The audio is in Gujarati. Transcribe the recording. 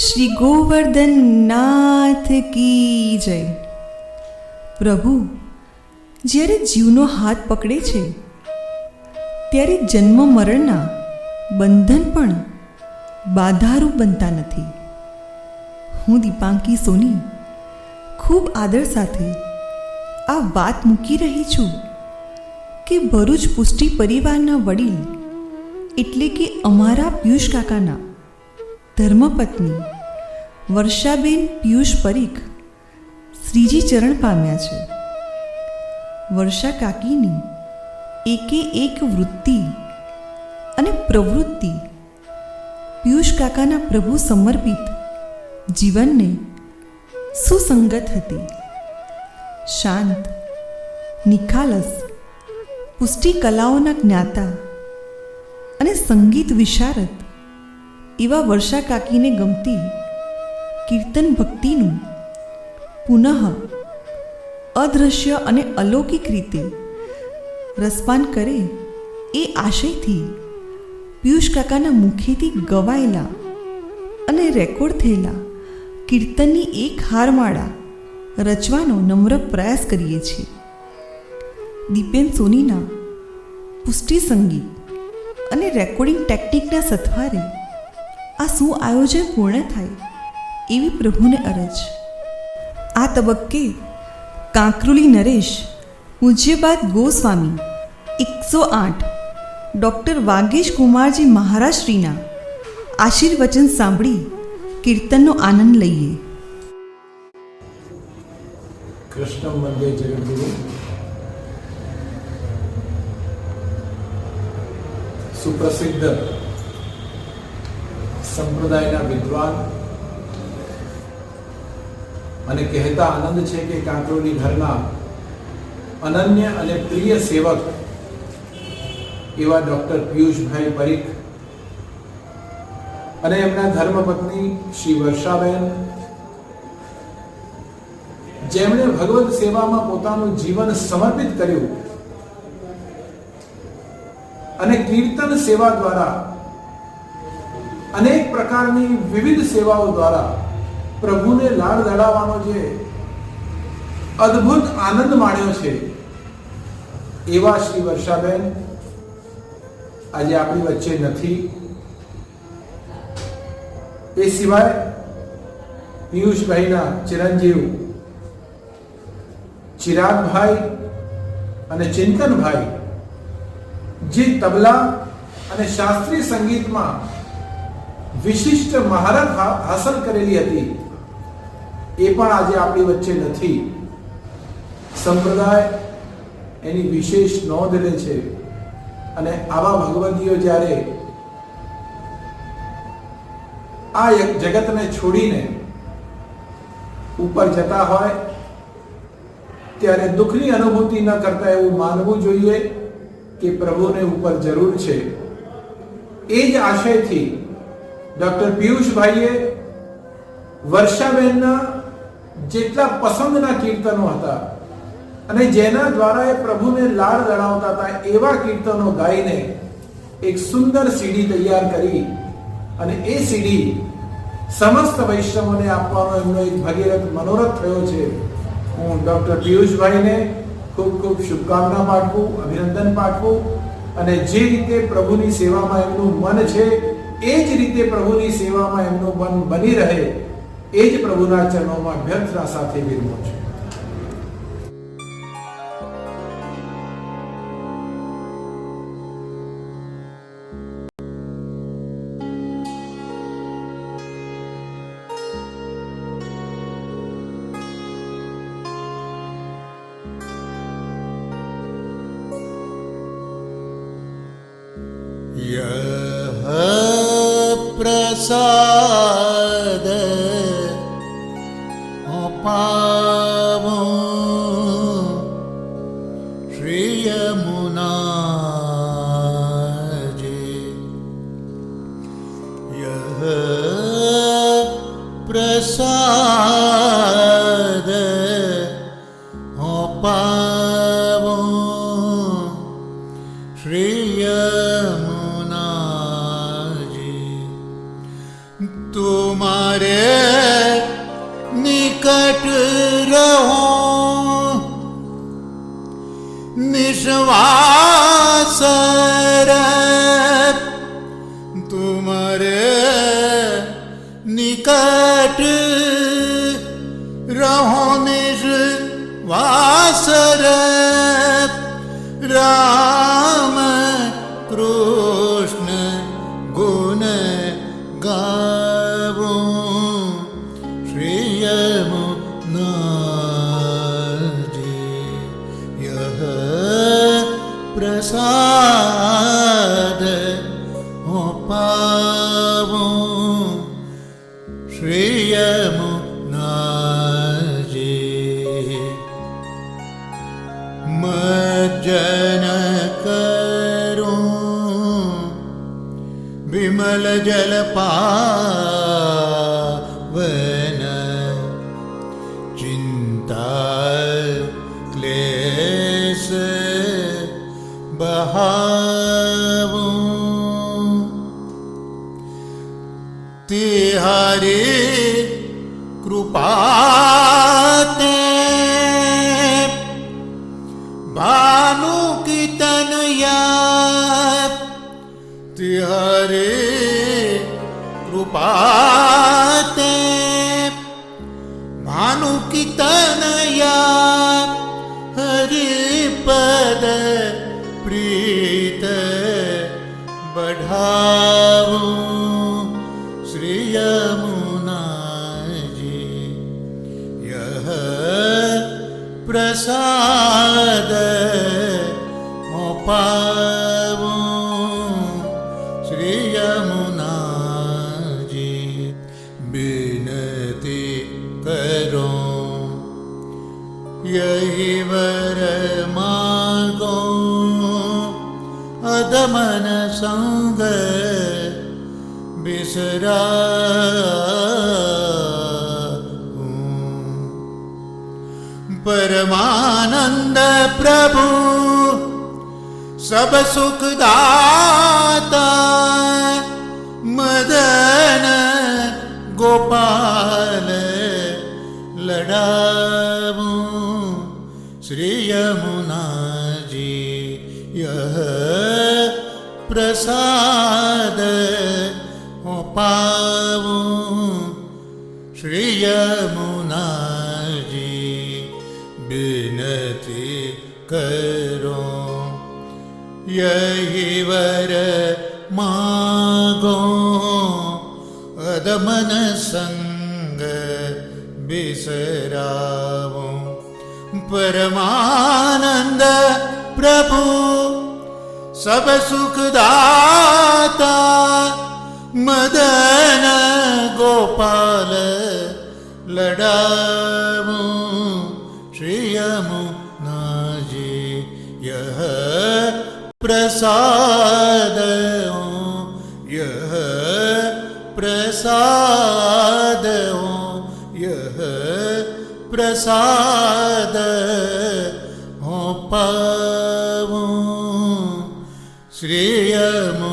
શ્રી ગોવર્ધન નાથ કી જય. પ્રભુ, જ્યારે જીવનો હાથ પકડે છે, ત્યારે જન્મ મરણના બંધન પણ બાધારૂપ બનતા નથી. હું દીપાંકી સોની ખૂબ આદર સાથે આ વાત મૂકી રહી છું કે ભરૂચ પુષ્ટિ પરિવારના વડીલ એટલે કે અમારા પિયુષ કાકાના ધર્મપત્ની વર્ષાબેન પિયુષ પરીખ શ્રીજી ચરણ પામ્યા છે. વર્ષા કાકીની એકે એક વૃત્તિ અને પ્રવૃત્તિ પિયુષ કાકાના પ્રભુ સમર્પિત જીવનને સુસંગત હતી. શાંત, નિખાલસ, પુષ્ટિ કલાઓના જ્ઞાતા અને સંગીત વિશારદ એવા વર્ષા કાકીને ગમતી કીર્તન ભક્તિનું. પુનઃ અદૃશ્ય અને અલૌકિક રીતે રસપાન કરે એ આશયથી પિયુષ કાકાના મુખેથી ગવાયેલા અને રેકોર્ડ થયેલા કીર્તનની એક હારમાળા રચવાનો નમ્ર પ્રયાસ કરીએ છીએ. દીપેન સોનીના પુષ્ટિ સંગીત અને રેકોર્ડિંગ ટેકનિકના સથવારે આ શું આયોજન પૂર્ણ થાય એવી પ્રભુને અરજ. આ તબક્કે કાંકરુલી નરેશ પૂજ્યબાદ ગોસ્વામી, એકસો આઠ, ડૉક્ટર વાગેશ કુમારજી મહારાજશ્રીના આશીર્વચન સાંભળી કીર્તનનો આનંદ લઈએ. કૃષ્ણ મંદિર જગદગુરુ. સુપ્રસિદ્ધ સંપ્રદાયના વિદ્વાન અને કહેતા આનંદ છે કે કાંકરોલી ઘરના અનન્ય અને પ્રિય સેવક એવા ડૉક્ટર પિયુષભાઈ પરીખ અને એમના ધર્મપત્ની શ્રી વર્ષાબેન. જેમણે ભગવત સેવામાં પોતાનું જીવન સમર્પિત કર્યું અને કીર્તન સેવા દ્વારા અનેક પ્રકારની વિવિધ સેવાઓ દ્વારા પ્રભુને લાડ લડાવવાનો જે અદ્ભુત આનંદ માણ્યો છે, એવા શ્રી વર્ષાબેન આજે આપણી વચ્ચે નથી. એ સિવાય પિયુષભાઈના ચિરંજીવ ચિરાગભાઈ અને ચિંતનભાઈ જે તબલા અને શાસ્ત્રીય સંગીતમાં વિશિષ્ટ મહારત હાસલ કરેલી હતી. એ પણ આજે આપણી વચ્ચે નથી. સંપ્રદાય એની વિશેષ નોંધ લે છે અને આવા ભગવતીઓ જ્યારે આ એક જગતને છોડીને ઉપર જતા હોય, ત્યારે દુઃખની અનુભૂતિ ન કરતા એવું માનવું જોઈએ કે પ્રભુને ઉપર જરૂર છે. એ જ આશયથી ડૉક્ટર પિયુષભાઈએ વર્ષાબેનના જેટલા પસંદના કીર્તનો હતા. અને જેના દ્વારા એ પ્રભુને લાળ લડાવતા હતા એવા કીર્તનો ગાઈને એક સુંદર સીડી તૈયાર કરી અને એ સીડી સમસ્ત વૈષ્ણવોને આપવાનો એમનો એક ભગીરથ મનોરથ થયો છે. હું ડૉક્ટર પિયુષભાઈને ખૂબ ખૂબ શુભકામના પાઠવું, અભિનંદન પાઠવું અને જે રીતે પ્રભુની સેવામાં એમનું મન છે, એ જ રીતે પ્રભુની સેવામાં એમનું મન બની રહે એ જ પ્રભુના ચરણોમાં અભ્યર્થના સાથે વિરમો છું. यः प्रसाद अपावो श्रियमुनाजे यः प्रसाद अपावो श्रियमुनाजे तुम्हारे निकट रहो निश्वास तुम्हारे निकट रहो निश्वास पावो श्री यमुना जी मज्जन करूं विमल जल બહાવું. તે હરે કૃપા તે ભાનુ કીર્તનયા તે હરે કૃપા તે ભાનુ cumprir. संग बिसरा परमानंद प्रभु सब सुख दाता मदन गोपाल लड़ाऊ प्रसाद हो पाऊं श्री यमुना जी बिनती करो यही वर मागो अदमन संग बिसरावो परमानंद प्रभु सब सुख दाता मदन गोपाल लड़ाऊ श्री यमुना जी यह प्रसाद हो यह प्रसाद हो यह प्रसाद हो पाऊं श्री यमुना